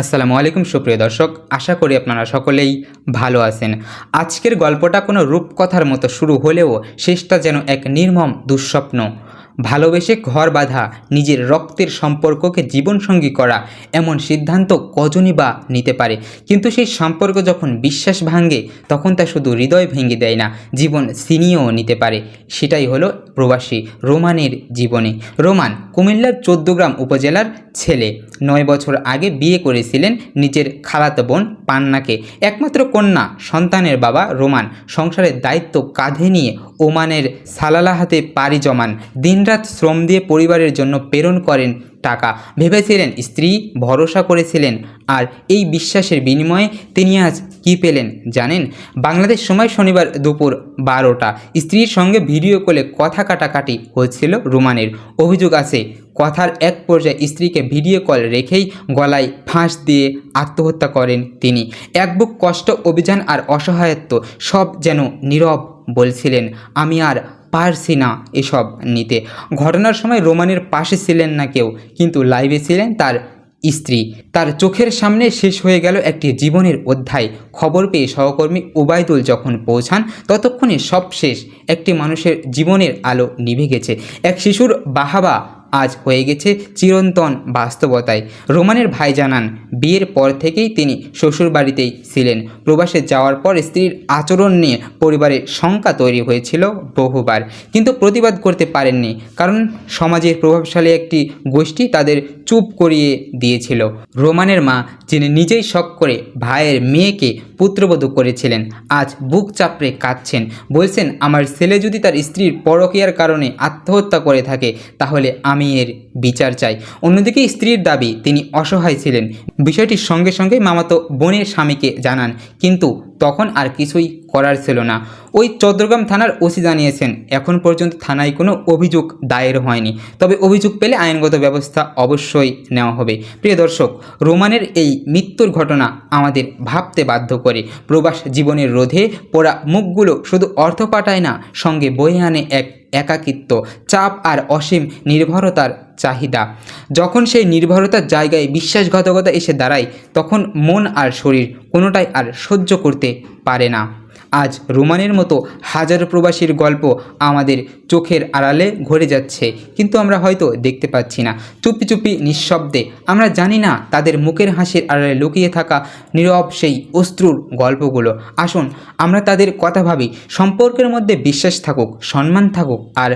আসসালামু আলাইকুম, সুপ্রিয় দর্শক। আশা করি আপনারা সকলেই ভালো আছেন। আজকের গল্পটা কোনো রূপকথার মতো শুরু হলেও শেষটা যেন এক নির্মম দুঃস্বপ্ন। ভালোবেসে ঘর বাঁধা, নিজের রক্তের সম্পর্ককে জীবনসঙ্গী করা এমন সিদ্ধান্ত কজনই বা নিতে পারে। কিন্তু সেই সম্পর্ক যখন বিশ্বাস ভাঙে, তখন তা শুধু হৃদয় ভেঙে দেয় না, জীবন ছিনিয়েও নিতে পারে। সেটাই হলো প্রবাসী রোমানের জীবনে। রোমান, কুমিল্লার চোদ্দগ্রাম উপজেলার ছেলে। নয় বছর আগে বিয়ে করেছিলেন নিজের খালাতো বোন পান্নাকে। একমাত্র কন্যা, সন্তানের বাবা রোমান। সংসারের দায়িত্ব কাঁধে নিয়ে ওমানের সালালাহাতে পাড়ি জমান। দিনরাত শ্রম দিয়ে পরিবারের জন্য প্রেরণ করেন টাকা। ভেবেছিলেন স্ত্রী ভরসা করেছিলেন আর এই বিশ্বাসের বিনিময়ে তিনি আজ কী পেলেন জানেন? বাংলাদেশ সময় শনিবার দুপুর বারোটা। স্ত্রীর সঙ্গে ভিডিও কলে কথা কাটাকাটি হচ্ছিল রোমানের। অভিযোগ আছে, কথার এক পর্যায়ে স্ত্রীকে ভিডিও কল রেখেই গলায় ফাঁস দিয়ে আত্মহত্যা করেন তিনি। এক বুক কষ্ট, অভিযান আর অসহায়ত্ব সব যেন নীরব বলছিলেন, আমি আর পারছি না এসব নিতে। ঘটনার সময় রোমানের পাশে ছিলেন না কেউ, কিন্তু লাইভে ছিলেন তার স্ত্রী। তার চোখের সামনে শেষ হয়ে গেল একটি জীবনের অধ্যায়। খবর পেয়ে সহকর্মী ওবায়দুল যখন পৌঁছান, ততক্ষণে সব শেষ। একটি মানুষের জীবনের আলো নিভে গেছে। এক শিশুর বাহাবা আজ হয়ে গেছে চিরন্তন বাস্তবতায়। রোমানের ভাই জানান বিয়ের পর থেকেই তিনি শ্বশুর বাড়িতেই ছিলেন। প্রবাসে যাওয়ার পর স্ত্রীর আচরণ নিয়ে পরিবারে শঙ্কা তৈরি হয়েছিল বহুবার। কিন্তু প্রতিবাদ করতে পারেননি, কারণ সমাজের প্রভাবশালী একটি গোষ্ঠী তাদের চুপ করিয়ে দিয়েছিল। রোমানের মা, যিনি নিজেই শখ করে ভাইয়ের মেয়েকে পুত্রবধূ করেছিলেন। আজ বুক চাপড়ে কাঁদছেন। বলছেন, আমার ছেলে যদি তার স্ত্রীর পরকীয়ার কারণে আত্মহত্যা করে থাকে, তাহলে আমি এর বিচার চাই। অন্যদিকে স্ত্রীর দাবি, তিনি অসহায় ছিলেন। বিষয়টির সঙ্গে সঙ্গে মামাতো বোনের স্বামীকে জানান। কিন্তু তখন আর কিছুই করার ছিল না। ওই চৌদ্দগ্রাম থানার ওসি জানিয়েছেন, এখন পর্যন্ত থানায় কোনো অভিযোগ দায়ের হয়নি। তবে অভিযোগ পেলে আইনগত ব্যবস্থা অবশ্যই নেওয়া হবে। প্রিয় দর্শক, রোমানের এই মৃত্যুর ঘটনা আমাদের ভাবতে বাধ্য করে। প্রবাস জীবনের রোধে পোড়া মুখগুলো শুধু অর্থ পাঠায় না, সঙ্গে বয়ে আনে এক একাকিত্ব, চাপ আর অসীম নির্ভরতার চাহিদা। যখন সেই নির্ভরতার জায়গায় বিশ্বাসঘাতকতা এসে দাঁড়ায়, তখন মন আর শরীর কোনোটাই আর সহ্য করতে পারে না। আজ রোমানের মতো হাজারো প্রবাসীর গল্প আমাদের চোখের আড়ালে ঘরে যাচ্ছে, কিন্তু আমরা হয়তো দেখতে পাচ্ছি না। চুপি চুপি নিঃশব্দে আমরা জানি না তাদের মুখের হাসির আড়ালে লুকিয়ে থাকা নীরব সেই অশ্রুর গল্পগুলো। আসুন, আমরা তাদের কথা ভাবি, সম্পর্কের মধ্যে বিশ্বাস থাকুক, সম্মান থাকুক, আর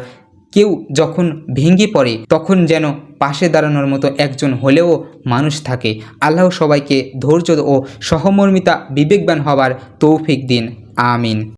কেউ যখন ভেঙে পড়ে, তখন যেন পাশে দাঁড়ানোর মতো একজন হলেও মানুষ থাকে। আল্লাহ সবাইকে ধৈর্য ও সহমর্মিতা, বিবেকবান হবার তৌফিক দিন। আমিন